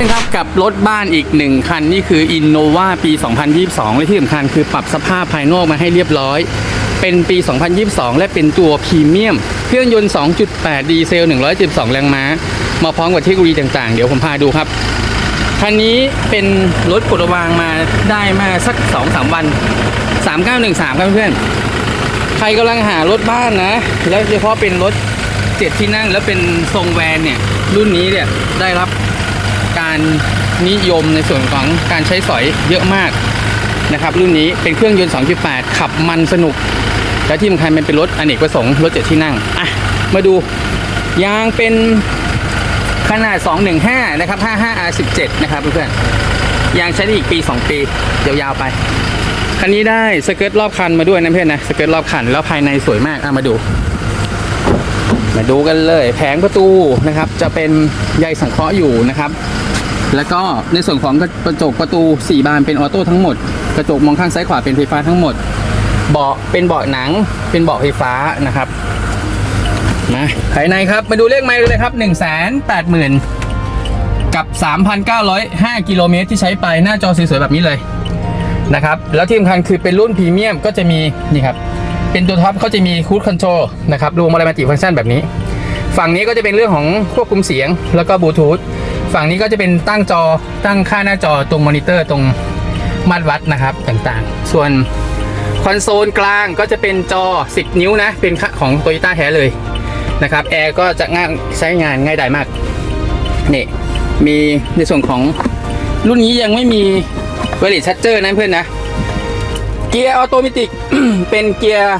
นะครับกับรถบ้านอีกหนึ่งคัน นี่คือ Innova ปี 2022 และที่สำคัญคือปรับสภาพภายนอกมาให้เรียบร้อย เป็นปี 2022 และเป็นตัวพรีเมียม เครื่องยนต์ 2.8 ดีเซล 112 แรงม้า มาพร้อมกับเทคโนโลยีต่างๆ เดี๋ยวผมพาดูครับคันนี้เป็นรถกดระวางมาได้มาสัก 2-3 วัน 3913 ครับเพื่อนใครกำลังหารถบ้านนะ แล้วเฉพาะเป็นรถเจ็ดที่นั่งแล้วเป็นทรงแวนเนี่ยรุ่นนี้เนี่ยได้รับ การนิยมในส่วนของการใช้สอยเยอะมากนะครับรุ่นนี้เป็นเครื่องยนต์ 2.8 ขับมันสนุก และที่สำคัญมันเป็นรถอเนกประสงค์รถเจ็ดที่นั่งอะมาดูยางเป็นขนาด 215 นะครับ 55R17 นะครับเพื่อนๆยางใช้ได้อีกปี 2 ปียาวๆไป คันนี้ได้สเกิร์ตรอบคันมาด้วยนะเพื่อนนะสเกิร์ตรอบคันแล้วภายในสวยมากอะมาดู มาดูกันเลย แผงประตูนะครับ จะเป็นใยสังเคราะห์อยู่นะครับ แล้วก็ในส่วนของกระจกประตู 4 บานเป็นออโต้ทั้งหมด กระจกมองข้างซ้ายขวาเป็นไฟฟ้าทั้งหมด เบาะเป็นเบาะหนัง เป็นเบาะไฟฟ้านะครับมาภายในครับ มาดูเลขไมล์เลยครับ 1 8 0 0 0 0 กับ 3,905 กิโลเมตรที่ใช้ไปหน้าจอสวยๆแบบนี้เลยนะครับ แล้วที่สำคัญคือเป็นรุ่นพรีเมียมก็จะมีนี่ครับ เป็นตัวท็อปเขาจะมีคูดคอนโทรลนะครับรวมอะไรมาติฟังก์ชันแบบนี้ ฝั่งนี้ก็จะเป็นเรื่องของควบคุมเสียงแล้วก็บลูทูธ ฝั่งนี้ก็จะเป็นตั้งจอตั้งค่าหน้าจอตรงมอนิเตอร์ตรงมาตรวัดนะครับต่างๆ ส่วนคอนโซลกลางก็จะเป็นจอ 10 นิ้วนะ เป็นของ t o y ยต้าแท้เลยนะครับแอร์ก็จะง่ายใช้งานง่ายดายมากนี่มีในส่วนของรุ่นนี้ยังไม่มีเวลิชัตเจอร์นะเพื่อนนะ เกียร์ออโตเมติกเป็นเกียร์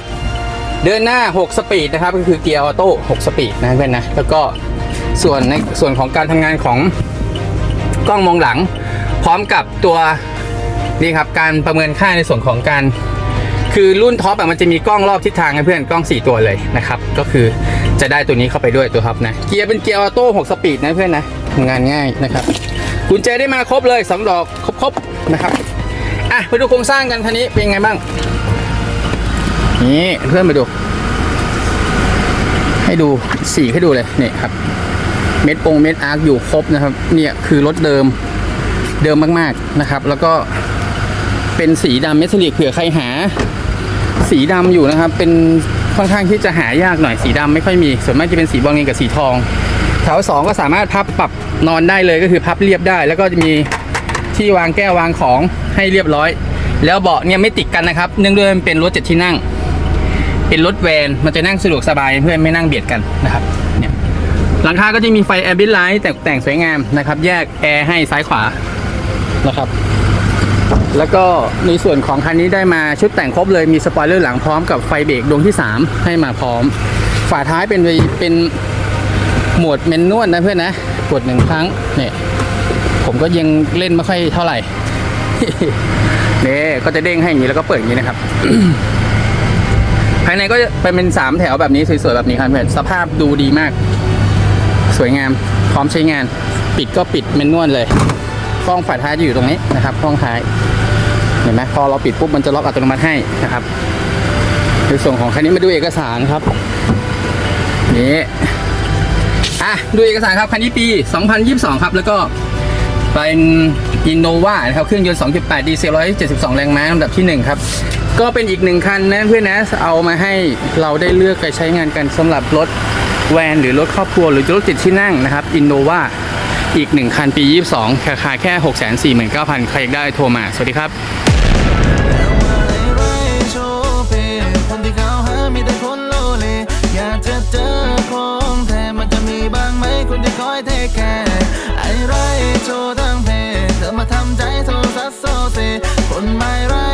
เดินหน้า 6 สปีดนะครับ ก็คือเกียร์ออโต้6สปีดนะเพื่อนนะ แล้วก็ ส่วนในส่วนของการทำงานของกล้องมองหลัง พร้อมกับตัวนี่ครับการประเมินค่าในส่วนของการ คือรุ่นท็อปมันจะมีกล้องรอบทิศทางนะเพื่อนกล้อง 4 ตัวเลยนะครับ ก็คือจะได้ตัวนี้เข้าไปด้วยตัวท็อปนะเกียร์เป็นเกียร์ออโต้6สปีดนะเพื่อนนะทำงานง่ายนะครับกุญแจได้มาครบเลยสองดอกครบๆนะครับอะไปดูโครงสร้างกันคันนี้เป็นไงบ้างนี่เพื่อนมาดู ให้ดูสีให้ดูเลยนี่ครับ เม็ดปงเม็ดอาร์คอยู่ครบนะครับ เนี่ยคือรถเดิมเดิมมากๆนะครับ แล้วก็เป็นสีดำเมทัลลิกเผื่อใครหา สีดำอยู่นะครับ เป็นค่อนข้างที่จะหายากหน่อยสีดำไม่ค่อยมี ส่วนมากจะเป็นสีบอลเงินกับสีทองแถวสองก็สามารถพับปรับนอนได้เลยก็คือพับเรียบได้ แล้วก็จะมีที่วางแก้ววางของให้เรียบร้อย แล้วเบาะเนี่ยไม่ติดกันนะครับ เนื่องด้วยมันเป็นรถเจ็ดที่นั่ง เป็นรถแวนมันจะนั่งสะดวกสบายเพื่อนไม่นั่งเบียดกันนะครับ หลังคาก็จะมีไฟแอร์บิลไลท์แต่แต่งสวยงามนะครับ แยกแอร์ให้ซ้ายขวานะครับ แล้วก็ในส่วนของคันนี้ได้มาชุดแต่งครบเลยมีสปอยเลอร์หลังพร้อมกับไฟเบรกดวงที่ 3 ให้มาพร้อม ฝาท้ายเป็นเป็นโหมดเมนนวลนะเพื่อนนะกดหนึ่งครั้งเนี่ยผมก็ยังเล่นไม่ค่อยเท่าไหร่เนี่ยก็จะเด้งให้อย่างนี้แล้วก็เปิดอย่างนี้นะครับภายในก็จะเป็นเป็นสามแถวแบบนี้สวยๆแบบนี้ครับเพื่อนสภาพดูดีมาก สวยงามพร้อมใช้งาน ปิดก็ปิดเมนนวลเลยกล้องฝาท้ายจะอยู่ตรงนี้นะครับกล้องท้ายเห็นไหมพอเราปิดปุ๊บมันจะล็อกอัตโนมัติให้นะครับในส่วนของคันนี้มาดูเอกสารครับนี่อะดูเอกสารครับคันนี้ปี 2022 ครับ แล้วก็เป็นอินโนวานะครับเครื่องยนต์ 2.8 ดีเซล 172 แรงม้าลำดับที่ 1 ครับ ก็เป็นอีกหนึ่งคันนะเพื่อนนะ เอามาให้เราได้เลือกไปใช้งานกันสำหรับรถ แวนหรือรถครอบครัวหรือรถจิตที่นั่งนะครับอินโนวาอีก 1 คันปี 22ราคาแค่ 649,000 ใครอยากได้โทรมา สวัสดีครับนที่อยเทไอ้โทั้มาทวัสโซคไม่รัก